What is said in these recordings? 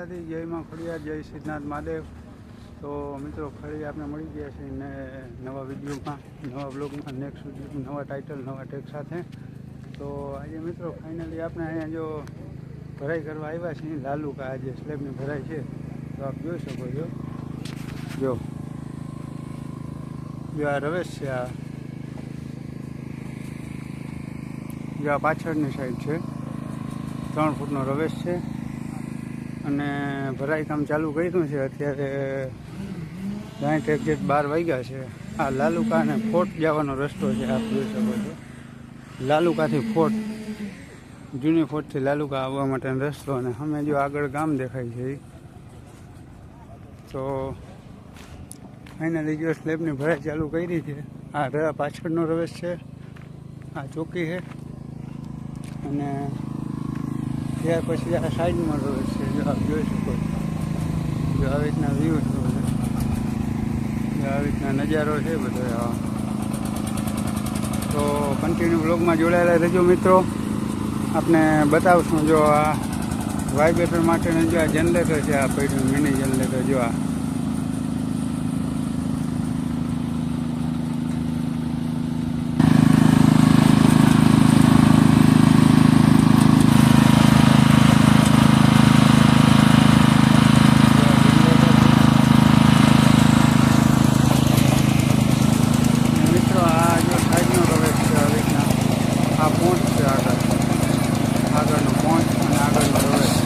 માતાજી, જય માં ખોડિયા જય સિદ્ધનાથ મહાદેવ. તો મિત્રો, ફરી આપણે મળી ગયા છીએ ને નવા વિડીયોમાં, નવા બ્લોગમાં નેક્સ્ટ વીડિયો નવા ટાઇટલ નવા ટેક સાથે. તો આજે મિત્રો ફાઇનલી આપણે અહીંયા જો ભરાઈ કરવા આવ્યા છીએ લાલુકા આજે સ્લેબની ભરાઈ છે. તો આપ જોઈ શકો છો. જો. જો આ રવેશ છે, આ. જો આ પાછળની સાઈડ છે. ત્રણ ફૂટનો રવેશ છે. અને ભરાઈ કામ ચાલુ કર્યું છે. અત્યારે સાઠ એક્ઝેક્ટ બાર વાગ્યા છે. આ લાલુકા અને ફોર્ટ જવાનો રસ્તો છે આપ જોઈ શકો છો લાલુકાથી ફોર્ટ, જૂની ફોર્ટથી લાલુકા આવવા માટેનો રસ્તો અને અમે જો આગળ ગામ દેખાય છે. તો અહીંના જો સ્લેબની ભરાઈ ચાલુ કરી છે. આ પાછળનો રવેશ છે. આ ચોકી છે. અને ત્યાર પછી આ સાઈડમાં રવેશ છે, જો આપ જોઈ શકો જો આવી રીતના વ્યૂ છે બધો. આવી રીતના નજારો છે બધો તો કન્ટિન્યુ બ્લોગમાં જોડાયેલા રહેજો મિત્રો. આપણે બતાવશું જો આ વાઇબ્રેટર માટેનું જો આ જનરેટર છે, આ પડ્યું મિની જનરેટર જો આ મિત્રો આ જો સાઈડનો પ્રવેશ છે આવી રીતના આ પહોંચ છે આગળ આગળનો પહોંચ અને આગળનો પ્રવેશ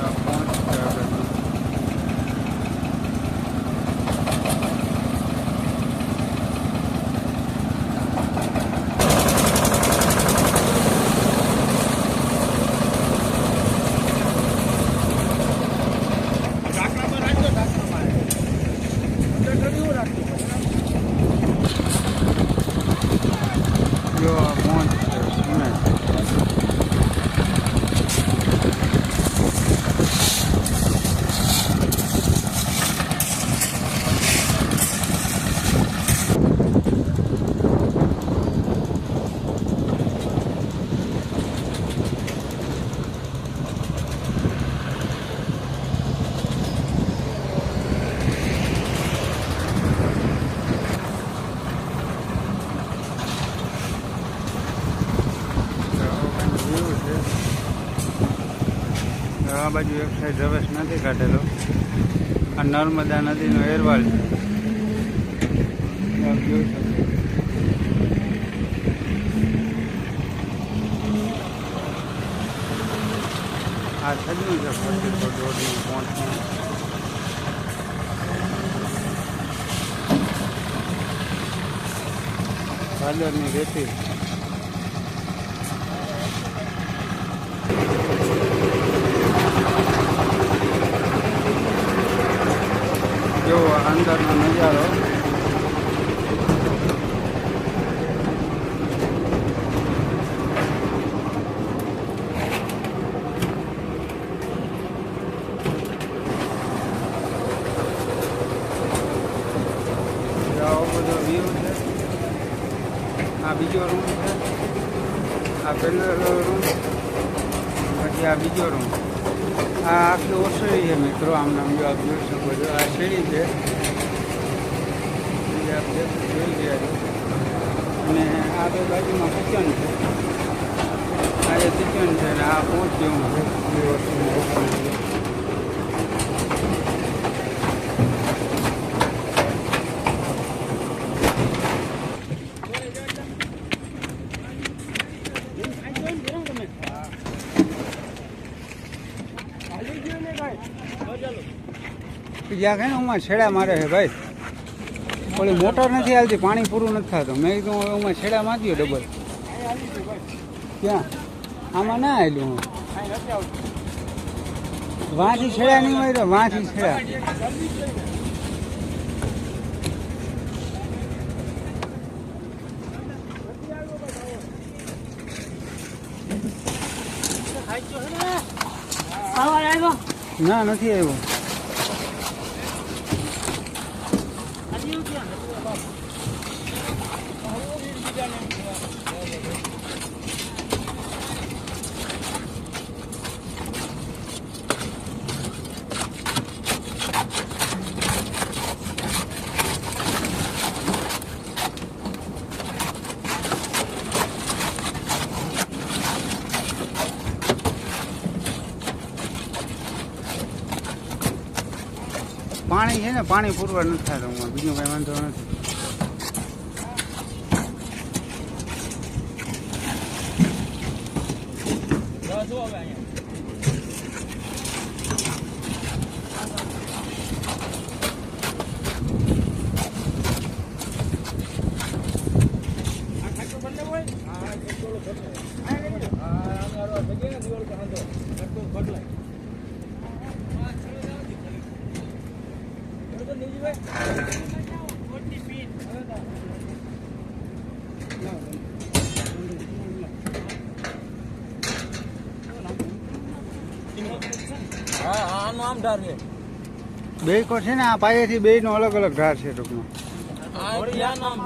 આ પહોંચ છે આગળનો જો આ પહોંચ છે સિમેન્ટ વ્યૂ છે આ બાજુ એક સાઈડ રવેશ નથી કાઢેલો. આ નર્મદા નદીનો એરવાલ છે. આ થયું છે પચીસો દોઢની પહોંચનું ભાદરની રેતી જો અંદરનો નજારો. આ બીજો રૂમ છે. આ પહેલો રૂમ પછી આ બીજો રૂમ આ આખી ઓસરી છે મિત્રો, આમ નામ જો આપ જોઈ શકો છો. આ સીડી છે. અને આ બે બાજુમાં કિચન છે. આ જે કિચન છે અને આ પહોંચ જેવું છે એ જ્યાં કઈ ને હું છેડા મારે છે ભાઈ. ઓલી મોટર નથી હાલતી પાણી પૂરું નથી થતું. મેં કીધું ઉમાં છેડા માંગ્યો ડબલ. ક્યાં? આમાં ના આવેલું હું. વાંચી છેડા નહીં માર્યો વાંચી છેડા. ના નથી આવ્યું પાણી છે ને પાણી પૂરવા નથી થતું હું બીજું કઈ વાંધો નથી. હા આમ ધાર છે. બે કો છે ને આ પાયેથી બે નો અલગ અલગ ધાર છે ટૂંકમાં. આ યાનું આમ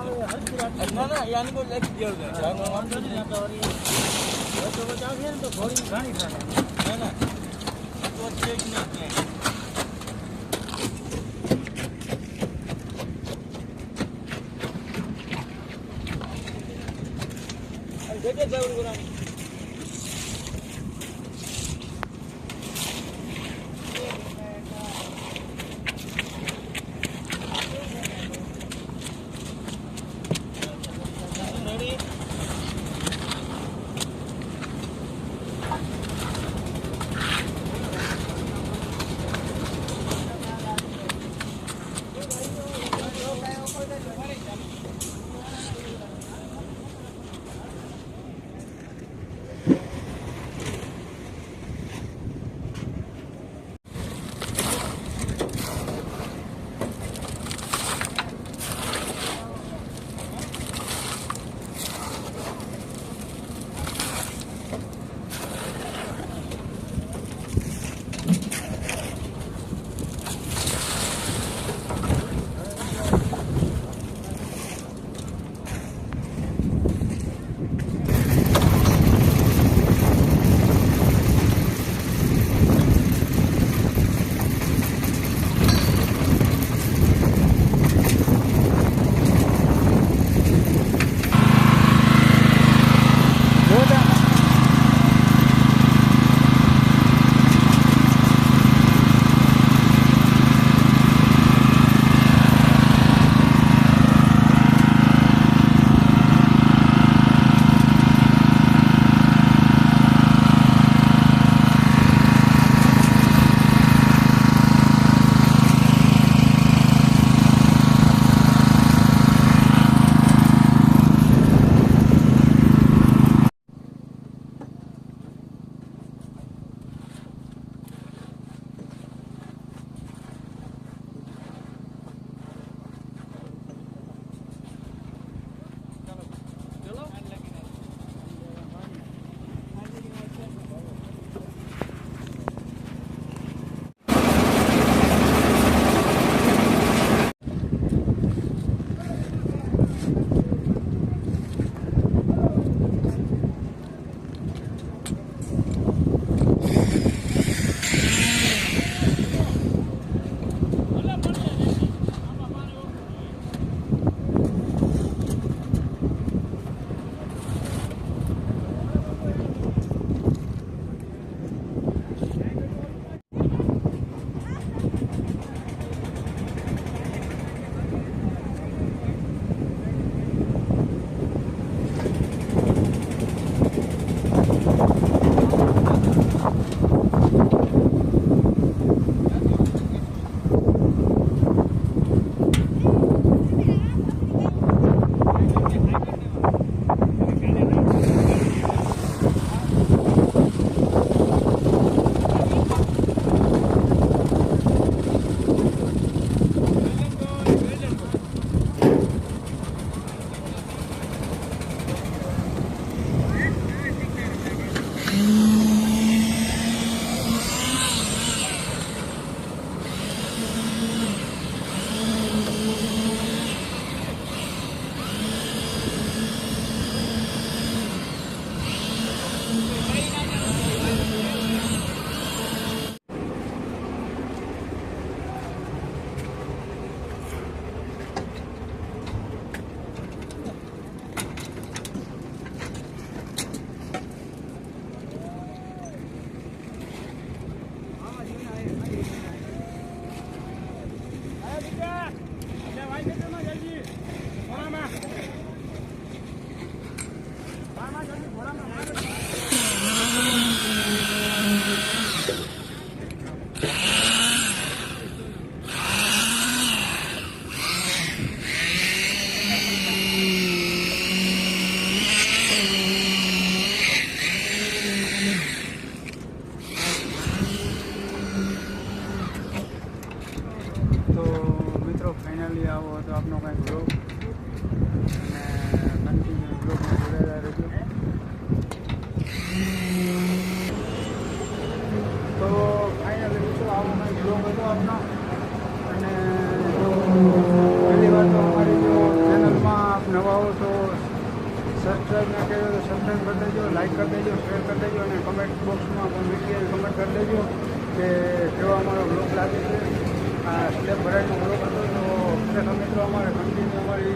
ભરાયનો બ્લોગ હતો તો ખરેખર મિત્રો અમારે કન્ટિન્યુ અમારી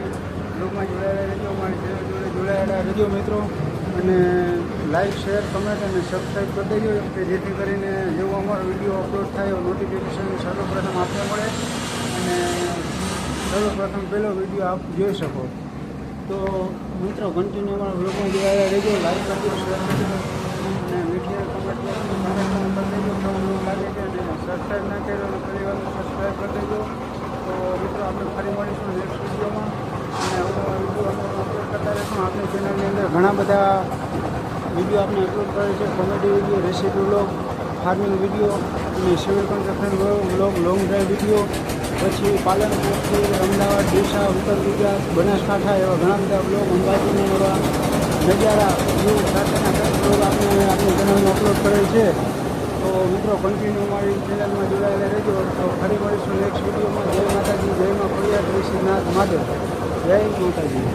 ગ્રુપમાં જોડાયેલા રહેજો, અમારી જોડે જોડાયેલા રહેજો મિત્રો. અને લાઈક શેર કમેન્ટ અને સબસ્ક્રાઈબ કરી દેજો, કે જેથી કરીને જેવો અમારો વીડિયો અપલોડ થાય નોટિફિકેશન સર્વપ્રથમ આપને મળે. અને સર્વપ્રથમ પહેલો વીડિયો આપ જોઈ શકો. તો મિત્રો કન્ટિન્યુ અમારા બ્લોગમાં જોડાયેલા રહેજો. લાઈક કરજો શેર કરજો અને મીડિયા કમેન્ટ કમેન્ટ કરી દેજો કેવો બ્લોગ લાગે છે અને સબસ્ક્રાઈબ ના કર્યો તો ફરી વાર સબસ્ક્રાઈબ કરી દેજો તો મિત્રો આપણે ફરી મળીશું નેક્સ્ટ વિડીયોમાં અને અવનવા વીડિયો અમે અપલોડ કરતા રહીશું આપણી ચેનલની અંદર ઘણા બધા વીડિયો આપણે અપલોડ કરે છે. Comedy video, recipe blog farming video અને civil construction blog long drive video, પછી પાલનપુરથી અમદાવાદ, ડીસા, ઉત્તર ગુજરાત, બનાસકાંઠા એવા ઘણા બધા બ્લોગ અંબાજીને એવા નજારા, વ્યૂ સાથેના આપણે આપણી ચેનલમાં અપલોડ કરેલ છે. તો મિત્રો કન્ટિન્યુ મારી ચેનલમાં જોડાયેલા રહેજો. તો ફરી મળીશું નેક્સ્ટ વિડીયોમાં. જય માતાજી જય માં ફરિયાદ શ્રીનાથ માધવ જય માતાજી.